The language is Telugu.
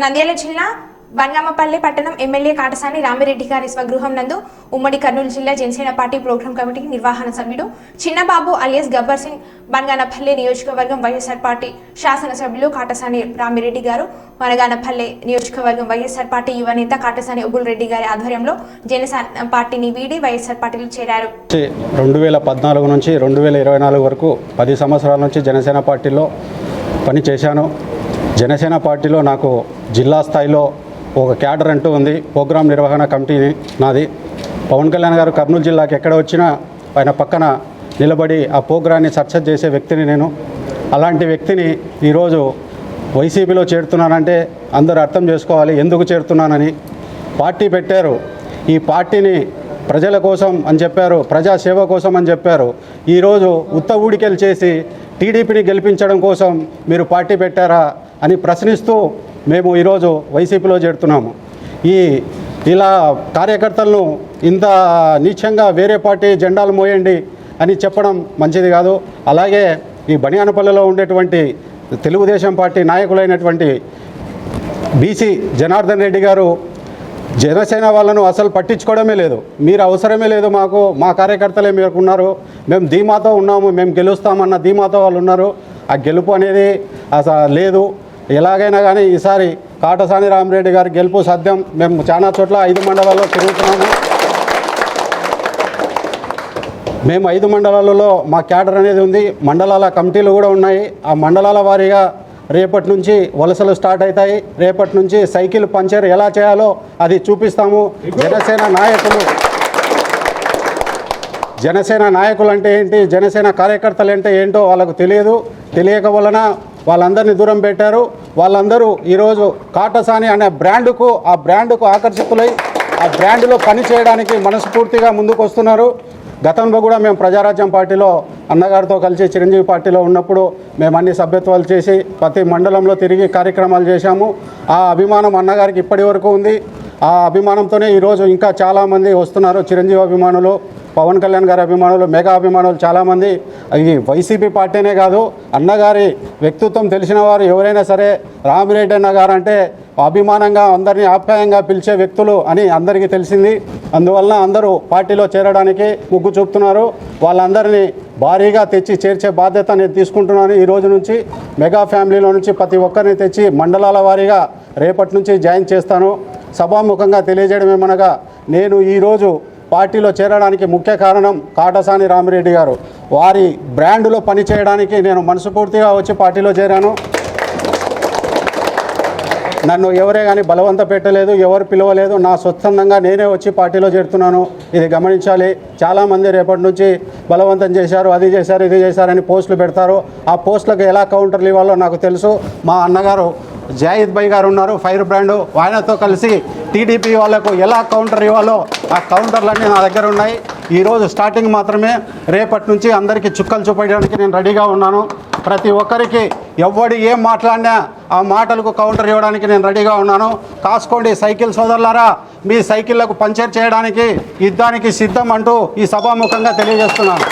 నంద్యాల జిల్లా బంగామపల్లి పట్టణం ఎమ్మెల్యే కాటసాని రామిరెడ్డి గారి స్వగృహం నందు ఉమ్మడి కర్నూలు జిల్లా జనసేన పార్టీ ప్రోగ్రాం కమిటీ నిర్వహణ సభ్యుడు చిన్నబాబు అలియస్ గబ్బర్ సింగ్ బన్గానపల్లి నియోజకవర్గం వైఎస్ఆర్ పార్టీ శాసనసభ్యులు కాటసాని రామిరెడ్డి గారు వనగానపల్లి నియోజకవర్గం వైఎస్ఆర్ పార్టీ యువ నేత కాటసాని ఉబుల్ రెడ్డి గారి ఆధ్వర్యంలో జనసేన పార్టీని వీడి వైఎస్ఆర్ పార్టీలో చేరారు. రెండు వేల పద్నాలుగు నుంచి రెండు వేల ఇరవై నాలుగు వరకు పది సంవత్సరాల నుంచి జనసేన పార్టీలో పని చేశాను జనసేన పార్టీలో నాకు జిల్లా స్థాయిలో ఒక క్యాడర్ అంటూ ఉంది. ప్రోగ్రాం నిర్వహణ కమిటీ నాది. పవన్ కళ్యాణ్ గారు కర్నూలు జిల్లాకి ఎక్కడ వచ్చినా ఆయన పక్కన నిలబడి ఆ ప్రోగ్రాన్ని సక్సెస్ చేసే వ్యక్తిని నేను. అలాంటి వ్యక్తిని ఈరోజు వైసీపీలో చేరుతున్నానంటే అందరూ అర్థం చేసుకోవాలి ఎందుకు చేరుతున్నానని. పార్టీ పెట్టారు. ఈ పార్టీని ప్రజల కోసం అని చెప్పారు ప్రజాసేవ కోసం అని చెప్పారు. ఈరోజు ఉత్త ఊడికెలు చేసి టీడీపీని గెలిపించడం కోసం మీరు పార్టీ పెట్టారా అని ప్రశ్నిస్తూ మేము ఈరోజు వైసీపీలో చేరుతున్నాము. ఈ ఇలా కార్యకర్తలను ఇంత నీచంగా వేరే పార్టీ జెండాలు మోయండి అని చెప్పడం మంచిది కాదు. అలాగే ఈ బనియానపల్లిలో ఉండేటువంటి తెలుగుదేశం పార్టీ నాయకులైనటువంటి బీసీ జనార్దన్ రెడ్డి గారు జనసేన వాళ్ళను అసలు పట్టించుకోవడమే లేదు. మీరు అవసరమే లేదు మాకు మా కార్యకర్తలే మీకు ఉన్నారు. మేము ధీమాతో ఉన్నాము మేము గెలుస్తామన్న ధీమాతో వాళ్ళు ఉన్నారు. ఆ గెలుపు అనేది అసలు లేదు. ఎలాగైనా కానీ ఈసారి కాటసాని రామరెడ్డి గారి గెలుపు సాధ్యం. మేము చాలా చోట్ల ఐదు మండలాల్లో తిరుగుతున్నాము. మేము ఐదు మండలాలలో మా క్యాడర్ అనేది ఉంది. మండలాల కమిటీలు కూడా ఉన్నాయి. ఆ మండలాల వారీగా రేపటి నుంచి వలసలు స్టార్ట్ అవుతాయి. రేపటి నుంచి సైకిల్ పంచర్ ఎలా చేయాలో అది చూపిస్తాము. జనసేన నాయకులు. జనసేన నాయకులు అంటే ఏంటి? జనసేన కార్యకర్తలు అంటే ఏంటో వాళ్ళకు తెలియదు. తెలియక వలన వాళ్ళందరినీ దూరం పెట్టారు. వాళ్ళందరూ ఈరోజు కాటసాని అనే బ్రాండ్కు ఆ బ్రాండ్కు ఆకర్షితులై ఆ బ్రాండ్లో పని చేయడానికి మనస్ఫూర్తిగా ముందుకు వస్తున్నారు గతంలో కూడా మేము ప్రజారాజ్యం పార్టీలో అన్నగారితో కలిసి చిరంజీవి పార్టీలో ఉన్నప్పుడు మేము అన్ని సభ్యత్వాలు చేసి ప్రతి మండలంలో తిరిగి కార్యక్రమాలు చేశాము. ఆ అభిమానం అన్నగారికి ఇప్పటి వరకు ఉంది. ఆ అభిమానంతోనే ఈరోజు ఇంకా చాలామంది వస్తున్నారు. చిరంజీవి అభిమానులు పవన్ కళ్యాణ్ గారి అభిమానులు మెగా అభిమానులు చాలామంది. ఈ వైసీపీ పార్టీనే కాదు అన్నగారి వ్యక్తిత్వం తెలిసిన వారు ఎవరైనా సరే రామిరెడ్డి అన్న గారు అంటే అభిమానంగా అందరినీ ఆప్యాయంగా పిలిచే వ్యక్తులు అని అందరికీ తెలిసింది. అందువలన అందరూ పార్టీలో చేరడానికి ముగ్గు చూపుతున్నారు. వాళ్ళందరినీ భారీగా తెచ్చి చేర్చే బాధ్యత నేను తీసుకుంటున్నాను ఈ రోజు నుంచి. మెగా ఫ్యామిలీలో నుంచి ప్రతి ఒక్కరిని తెచ్చి మండలాల వారీగా రేపటి నుంచి జాయిన్ చేస్తాను. సభాముఖంగా తెలియజేయడం ఏమనగా నేను ఈరోజు పార్టీలో చేరడానికి ముఖ్య కారణం కాటసాని రామిరెడ్డి గారు. వారి బ్రాండ్లో పనిచేయడానికి నేను మనస్ఫూర్తిగా వచ్చి పార్టీలో చేరాను. నన్ను ఎవరే కానీ బలవంత పెట్టలేదు ఎవరు పిలవలేదు. నా స్వచ్ఛందంగా నేనే వచ్చి పార్టీలో చేరుతున్నాను. ఇది గమనించాలి. చాలామంది రేపటి నుంచి బలవంతం చేశారు అది చేశారు ఇది చేశారని పోస్టులు పెడతారు. ఆ పోస్టులకు ఎలా కౌంటర్లు ఇవ్వాలో నాకు తెలుసు. మా అన్నగారు జాయిద్ భాయ్ గారు ఉన్నారు ఫైర్ బ్రాండ్. ఆయనతో కలిసి టీడీపీ వాళ్ళకు ఎలా కౌంటర్ ఇవ్వాలో ఆ కౌంటర్లన్నీ నా దగ్గర ఉన్నాయి. ఈరోజు స్టార్టింగ్ మాత్రమే. రేపటి నుంచి అందరికీ చుక్కలు చూపించడానికి నేను రెడీగా ఉన్నాను. ప్రతి ఒక్కరికి ఎవడు ఏం మాట్లాడినా ఆ మాటలకు కౌంటర్ ఇవ్వడానికి నేను రెడీగా ఉన్నాను. కాసుకోండి సైకిల్ సోదరులారా. మీ సైకిళ్ళకు పంచర్ చేయడానికి యుద్ధానికి సిద్ధం అంటూ ఈ సభాముఖంగా తెలియజేస్తున్నాను.